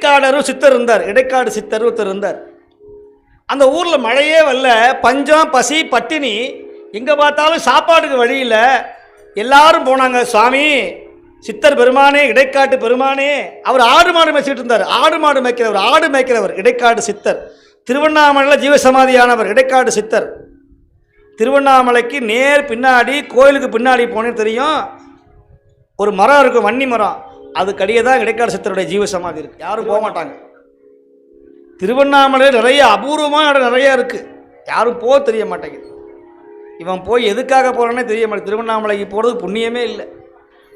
இடைக்காடரும் சித்தர் இருந்தார். இடைக்காடு சித்தர் ஒருத்தர் இருந்தார். அந்த ஊரில் மழையே வரல. பஞ்சம் பசி பட்டினி. எங்கே பார்த்தாலும் சாப்பாடுக்கு வழியில் எல்லாரும் போனாங்க. சுவாமி சித்தர் பெருமானே இடைக்காட்டு பெருமானே. அவர் ஆடு மாடு மேய்ச்சிட்டு இருந்தார். ஆடு மாடு மேய்க்கிறவர் ஆடு மேய்க்கிறவர் இடைக்காடு சித்தர். திருவண்ணாமலையில் ஜீவசமாதியானவர் இடைக்காடு சித்தர். திருவண்ணாமலைக்கு நேர் பின்னாடி கோயிலுக்கு பின்னாடி போனேன்னு தெரியும். ஒரு மரம் இருக்கும் வன்னி மரம். அதுக்கடியே தான் இடைக்காடு சித்தருடைய ஜீவசமாதி இருக்குது யாரும் போக மாட்டாங்க. திருவண்ணாமலையில் நிறைய அபூர்வமான இடம் நிறைய இருக்குது யாரும் போக தெரிய மாட்டேங்குது. இவன் போய் எதுக்காக போகிறானே தெரிய மாட்டேங்குது. திருவண்ணாமலைக்கு போகிறது புண்ணியமே இல்லை.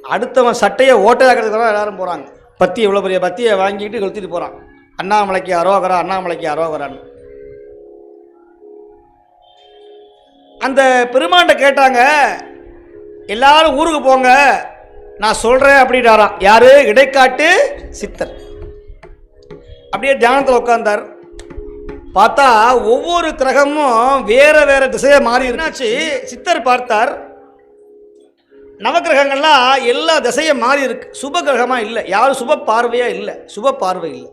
அடுத்தவன் சட்டையை ஓட்டையாக்கிறதுக்கு தான் எல்லாரும் போகிறாங்க பத்தி எவ்வளோ பெரிய பத்தியை வாங்கிட்டு கொளுத்திட்டு போகிறான் அண்ணாமலைக்கு அரோகரா அண்ணாமலைக்கு அரோகரான்னு அந்த பெருமாண்ட கேட்டாங்க எல்லாரும் ஊருக்கு போங்க. நான் சொல்கிறேன் அப்படின்றாராம். யாரு? இடைக்காட்டு சித்தர். அப்படியே தியானத்தில் உட்காந்தார் பார்த்தா ஒவ்வொரு கிரகமும் வேற வேற திசையை மாறி இருந்தாச்சு சித்தர் பார்த்தார். நவகிரகங்கள்லாம் எல்லா திசையும் மாறி இருக்கு. சுப கிரகமாக இல்லை. யாரும் சுப பார்வையாக இல்லை. சுப பார்வை இல்லை.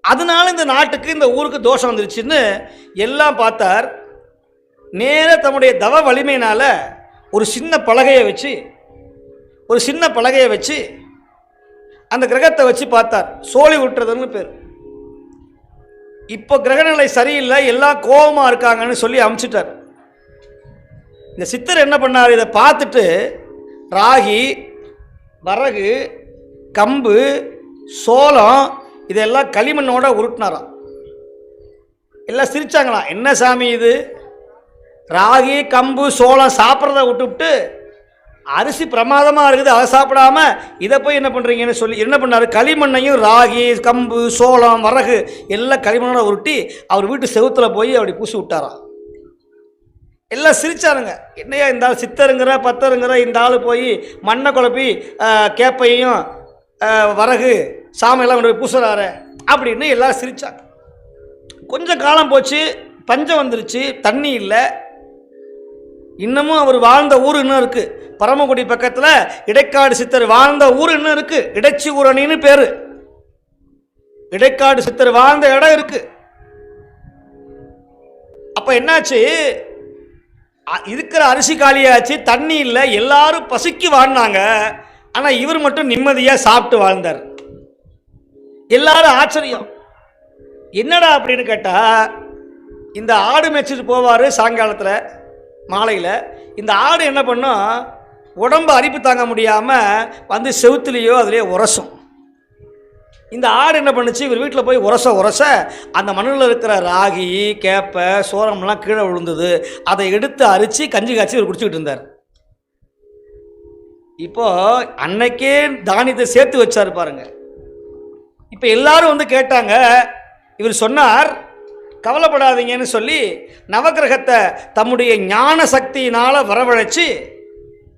அதனால இந்த நாட்டுக்கு இந்த ஊருக்கு தோஷம் வந்துருச்சுன்னு எல்லாம் பார்த்தார். நேர தன்னுடைய தவ வலிமையினால ஒரு சின்ன பலகையை வச்சு ஒரு சின்ன பலகையை வச்சு அந்த கிரகத்தை வச்சு பார்த்தார். சோழி விட்டுறதுன்னு பேர். இப்போ கிரகநிலை சரியில்லை எல்லாம் கோபமாக இருக்காங்கன்னு சொல்லி அமுச்சிட்டார். இந்த சித்தர் என்ன பண்ணார்? இதை பார்த்துட்டு ராகி வரகு கம்பு சோளம் இதெல்லாம் களிமண்ணோட உருட்டினாராம். எல்லாம் சிரிச்சாங்களாம். என்ன சாமி இது? ராகி கம்பு சோளம் சாப்பிட்றத விட்டுவிட்டு அரிசி பிரமாதமாக இருக்குது அதை சாப்பிடாம இதை போய் என்ன பண்ணுறீங்கன்னு சொல்லி என்ன பண்ணார்? களிமண்ணையும் ராகி கம்பு சோளம் வரகு எல்லாம் களிமண்ணோட உருட்டி அவர் வீட்டு செவுத்துல போய் அப்படி பூசி விட்டாராம் எல்லாம் சிரிச்சாருங்க. என்னையா இந்த ஆள் சித்தருங்கிற பத்தருங்கிற இந்த ஆள் போய் மண்ணை குழப்பி கேப்பையும் வரகு சாமையெல்லாம் கொண்டு போய் பூசுறாரு அப்படின்னு எல்லாம் சிரித்தாங்க கொஞ்சம் காலம் போச்சு பஞ்சம் வந்துருச்சு தண்ணி இல்லை. இன்னமும் அவர் வாழ்ந்த ஊர் இன்னும் இருக்கு. பரமக்குடி பக்கத்தில் இடைக்காடு சித்தர் வாழ்ந்த ஊர் இன்னும் இருக்கு. இடைச்சி ஊரணின்னு பேரு. இடைக்காடு சித்தர் வாழ்ந்த இடம் இருக்கு. அப்ப என்னாச்சு? இருக்கிற அரிசி காலியாச்சு தண்ணி இல்லை எல்லாரும் பசிக்கு வாழ்ந்தாங்க. ஆனா இவர் மட்டும் நிம்மதியா சாப்பிட்டு வாழ்ந்தார். எல்லாரும் ஆச்சரியம். என்னடா அப்படின்னு கேட்டா இந்த ஆடு மேய்ச்சிட்டு போவார் சாயங்காலத்தில். மாலையில் இந்த ஆடு என்ன பண்ணும்? உடம்பு அரிப்பு தாங்க முடியாமல் வந்து செவுத்துலேயோ அதுலேயோ உரசும். இந்த ஆடு என்ன பண்ணுச்சு? இவர் வீட்டில் போய் உரச உரச அந்த மண்ணில் இருக்கிற ராகி கேப்பை சோரம்லாம் கீழே விழுந்தது. அதை எடுத்து அரிச்சு கஞ்சி காய்ச்சி இவர் குடிச்சிக்கிட்டு இருந்தார். இப்போது அன்னைக்கே தானியத்தை சேர்த்து வச்சாரு பாருங்க. இப்போ எல்லாரும் வந்து கேட்டாங்க இவர் சொன்னார் கவலைப்படாதீங்கன்னு சொல்லி நவக்கிரகத்தை தம்முடைய ஞான சக்தியினால் வரவழைச்சி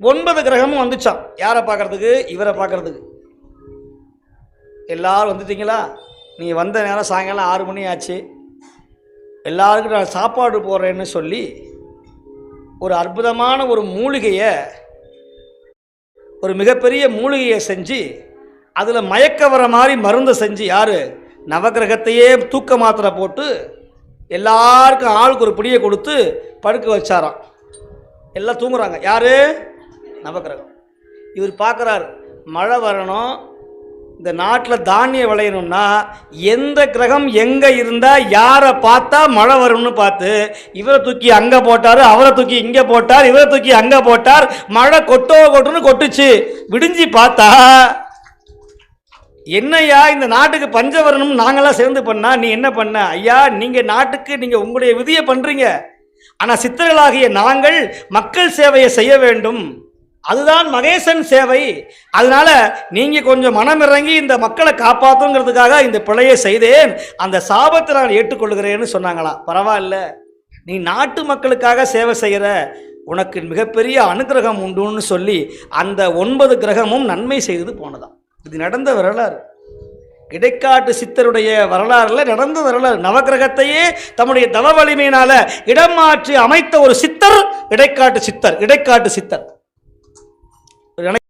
ஒன்பது கிரகமும் வந்துச்சான் யாரை பார்க்கறதுக்கு? இவரை பார்க்கறதுக்கு. எல்லாரும் வந்துட்டீங்களா? நீ வந்த நேரம் சாயங்காலம் ஆறு மணி ஆச்சு. எல்லாருக்கும் நான் சாப்பாடு போடுறேன்னு சொல்லி ஒரு அற்புதமான ஒரு மூலிகையை ஒரு மிகப்பெரிய மூலிகையை செஞ்சு அதில் மயக்க வர மாதிரி மருந்தை செஞ்சு யார்? நவக்கிரகத்தையே தூக்க மாத்திரை போட்டு எல்லாருக்கும் ஆளுக்கு ஒரு பிடியை கொடுத்து படுக்க வச்சாராம். எல்லாம் தூங்குறாங்க. யார்? நவக்கிரகம். இவர் பார்க்குறாரு மழை வரணும் இந்த நாட்டில் தானியம் விளையணும்னா எந்த கிரகம் எங்கே இருந்தால் யாரை பார்த்தா மழை வரும்னு பார்த்து இவரை தூக்கி அங்கே போட்டார் அவரை தூக்கி இங்கே போட்டார் இவரை தூக்கி அங்கே போட்டார் மழை கொட்டோ கொட்டுன்னு கொட்டுச்சு. விடிஞ்சு பார்த்தா என்னய்யா இந்த நாட்டுக்கு பஞ்சம் நாங்களாம் சேர்ந்து பண்ணா நீ என்ன பண்ண? ஐயா நீங்கள் நாட்டுக்கு நீங்கள் உங்களுடைய விதியை பண்ணுறீங்க ஆனால் சித்தர்களாகிய நாங்கள் மக்கள் சேவையை செய்ய வேண்டும். அதுதான் மகேசன் சேவை. அதனால நீங்கள் கொஞ்சம் மனம் இறங்கி இந்த மக்களை காப்பாற்றுங்கிறதுக்காக இந்த பிழையை செய்தேன். அந்த சாபத்தை நான் ஏற்றுக்கொள்கிறேன்னு சொன்னாங்களாம் பரவாயில்ல. நீ நாட்டு மக்களுக்காக சேவை செய்கிற உனக்கு மிகப்பெரிய அனுகிரகம் உண்டுன்னு சொல்லி அந்த ஒன்பது கிரகமும் நன்மை செய்து போனதாம். இது நடந்த வரலாறு. இடைக்காட்டு சித்தருடைய வரலாறுல நடந்த வரலாறு. நவக்கிரகத்தையே தம்முடைய தவ வலிமையினால இடம் மாற்றி அமைத்த ஒரு சித்தர் இடைக்காட்டு சித்தர் இடைக்காட்டு சித்தர்.